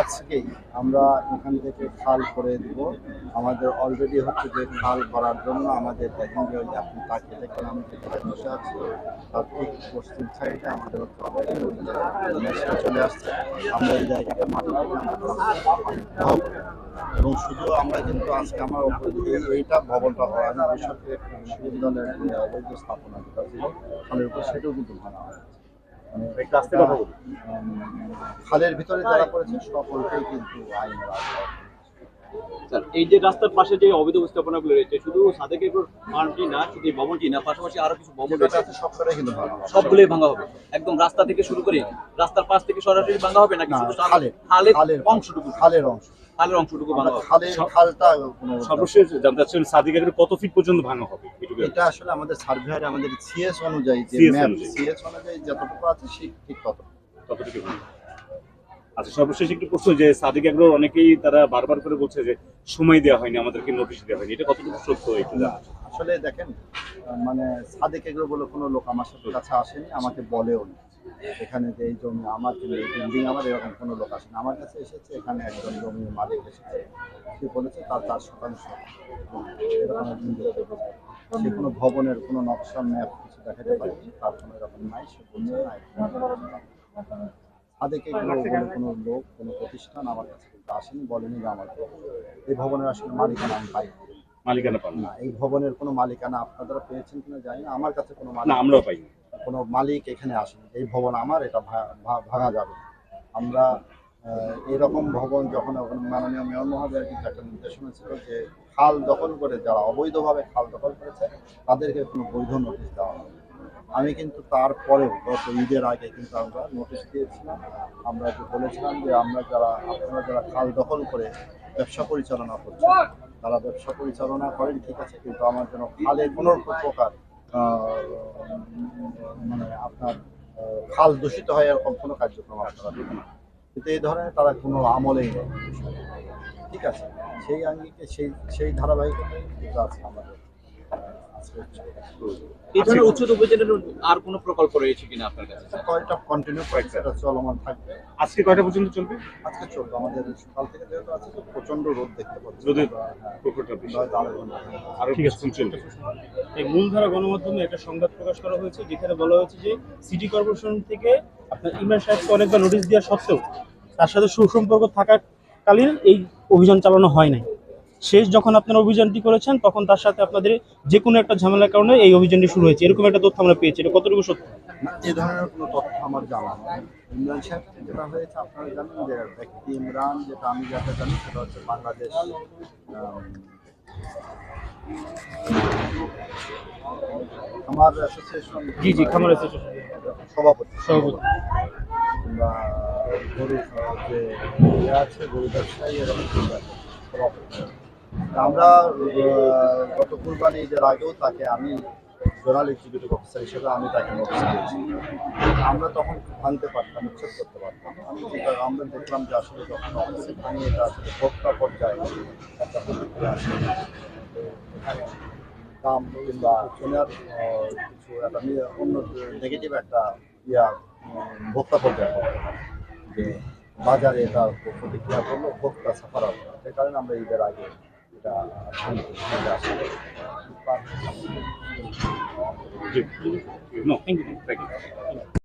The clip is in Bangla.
আজকেই আমরা এখান থেকে খাল করে দিব। আমাদের অলরেডি হচ্ছে যে খাল করার জন্য আমাদের আপনি তাকে দেখেন, আমি বসে আছি, তার ঠিক পশ্চিম সাইডে আমাদের চলে আসছে। আমরা এই জায়গাটা। এবং শুধু আমরা কিন্তু আজকে আমার এইটা ভবনটা আমি বেসরকারি একটা বিশ্ববিদ্যালয়ের অবৈধ স্থাপনা যেটা ছিল উপর সেটাও কিন্তু ভাঙা হয়েছে। একটু আস্তে কথা বলুন। খালের ভিতরে যারা করেছে সকলকেই কিন্তু আইনের স্যার এই যে রাস্তার পাশে যে অবৈধ স্থাপনাগুলো রয়েছে শুধু সাদেক ফার্মটি না শুধু ভবনটি না পাশাপাশি আরও কিছু ভবন রয়েছে। সবকটাই কিন্তু সবগুলোই ভাঙা হবে। একদম রাস্তা থেকে শুরু করে রাস্তার পাশ থেকে সরাসরি ভাঙা হবে নাকি শুধু খালের অংশটুকু? খালের অংশ। খালের অংশটুকু ভাঙা হবে। খালের খালটা কোনো সর্বশেষ জানতে চাচ্ছেন সাদিক এগ্রো কত ফিট পর্যন্ত ভাঙা হবে এটা আসলে আমাদের সার্ভেয়ারে আমাদের সিএস অনুযায়ী যে ম্যাপ সিএস অনুযায়ী। যতটুকু আছে ঠিক তত। কতটুকু ভাঙা। আচ্ছা সর্বশেষ একটু প্রশ্ন যে সাদিক এগ্রো অনেকেই তারা বারবার করে বলছে যে সময় দেওয়া হয়নি আমাদেরকে নোটিশ দেওয়া হয়নি। এটা কতটুকু সত্য একটু আসলে দেখেন মানে সাদেক এগুলো বলে কোনো লোক আমার সাথে কাছে আসেনি আমাকে বলেও না। এখানে যে জমি আমার জন্য বিল্ডিং আমার, এরকম কোনো লোক আসেনি। আমার কাছে এসেছে, এখানে একজন জমির মালিক এসেছে। সে বলেছে, তার চার শতাংশ। সে কোনো ভবনের কোনো নকশা, ম্যাপ কিছু দেখাতে পারেনি। তার কোনো এরকম নাই, সে বলছে, না বলে কোনো লোক কোনো প্রতিষ্ঠান আমার কাছে কিন্তু আসেনি, বলেনি যে আমার এই ভবনের আসলে মালিকানা আমি পাই মালিকানা পান না এই ভবনের কোনো মালিকানা আপনারা পেয়েছেন কিনা জানি না আমার কাছে কোনো না মালিক আমরাও পাইনি। কোনো মালিক এখানে আসেনি। এই ভবন আমার এটা ভাঙা যাবে। আমরা এরকম ভবন যখন মাননীয় মেয়র মহোদয়ের কিন্তু একটা নির্দেশনা ছিল যে খাল দখল করে যারা অবৈধভাবে খাল দখল করেছে তাদেরকে কোনো বৈধ নোটিশ দেওয়া হবে আমি কিন্তু তারপরেও গত ঈদের আগে কিন্তু আমরা নোটিশ দিয়েছিলাম। আমরা বলেছিলাম যে আমরা যারা আপনারা যারা খাল দখল করে ব্যবসা পরিচালনা করছেন তারা ব্যবসা পরিচালনা করেন, ঠিক আছে, কিন্তু আমার যেন খালে কোনো প্রকার মানে আপনার খাল দূষিত হয় এরকম কোনো কার্যক্রম আপনারা দেবেন না। কিন্তু এই ধরনের তারা কোনো আমলেই ঠিক আছে, সেই আঙ্গিকে, সেই সেই ধারাবাহিকতা আছে আমাদের ধরনের উচ্চত উপজেলার আর কোনো প্রকল্প রয়েছে কিনা আপনার কাছে? কয়টা কন্টিনিউ কয়েকটা এটা চলমান থাকবে। আজকে কয়টা পর্যন্ত চলবে? আজকে চলবে। আমাদের সকাল থেকে যেহেতু আছে তো প্রচণ্ড রোদ দেখতে পাচ্ছি। রোদের হ্যাঁ, প্রখরটা বেশি। আড়াই ঘণ্টা। চলবে। এই মূলধারা গণমাধ্যমে একটা সংবাদ প্রকাশ করা হয়েছে যেখানে বলা হয়েছে যে সিটি কর্পোরেশন থেকে আপনার ইমরান সাহেবকে অনেকবার নোটিশ দেওয়া সত্ত্বেও তার সাথে সুসম্পর্ক থাকাকালীন এই অভিযান চালানো হয় নাই। শেষ যখন আপনারা অভিযানটি করেছেন তখন তার সাথে আপনাদের যে কোনো একটা ঝামেলার কারণে এই অভিযানটি শুরু হয়েছে। এরকম একটা তথ্য আমরা পেয়েছি এটা কতটুকু সত্য? এ ধরনের কোনো তথ্য আমার জানা নেই। ইমরান সাহেব যেটা হয়েছে আপনারা জানেন যে ব্যক্তি ইমরান যেটা আমি যেটা জানি সেটা হচ্ছে বাংলাদেশ আম, আমার অ্যাসোসিয়েশন জি জি খামার association। সভাপতি। সভাপতি। কিংবা গরু যে আছে গরু ব্যবসায়ী এরকম সভাপতি। আমরা গত কুরবানি ঈদের আগেও তাকে আমি জোনাল এক্সিকিউটিভ অফিসার হিসেবে আমি তাকে নোটিশ দিয়েছি। আমরা তখন ভাঙতে পারতাম, উচ্ছেদ করতে পারতাম আমরা দেখলাম যে আসলে যখন অফিসে ভাঙি এটা আসলে ভোক্তা পর্যায়ে একটা প্রতিক্রিয়া আসে। দাম কিংবা কেনার কিছু একটা অন্য নেগেটিভ একটা ইয়া ভোক্তা পর্যায়ে যে বাজারে এটা প্রতিক্রিয়া করল, ভোক্তা সাফার হবে সে কারণে আমরা ঈদের আগে এটা ভাঙতে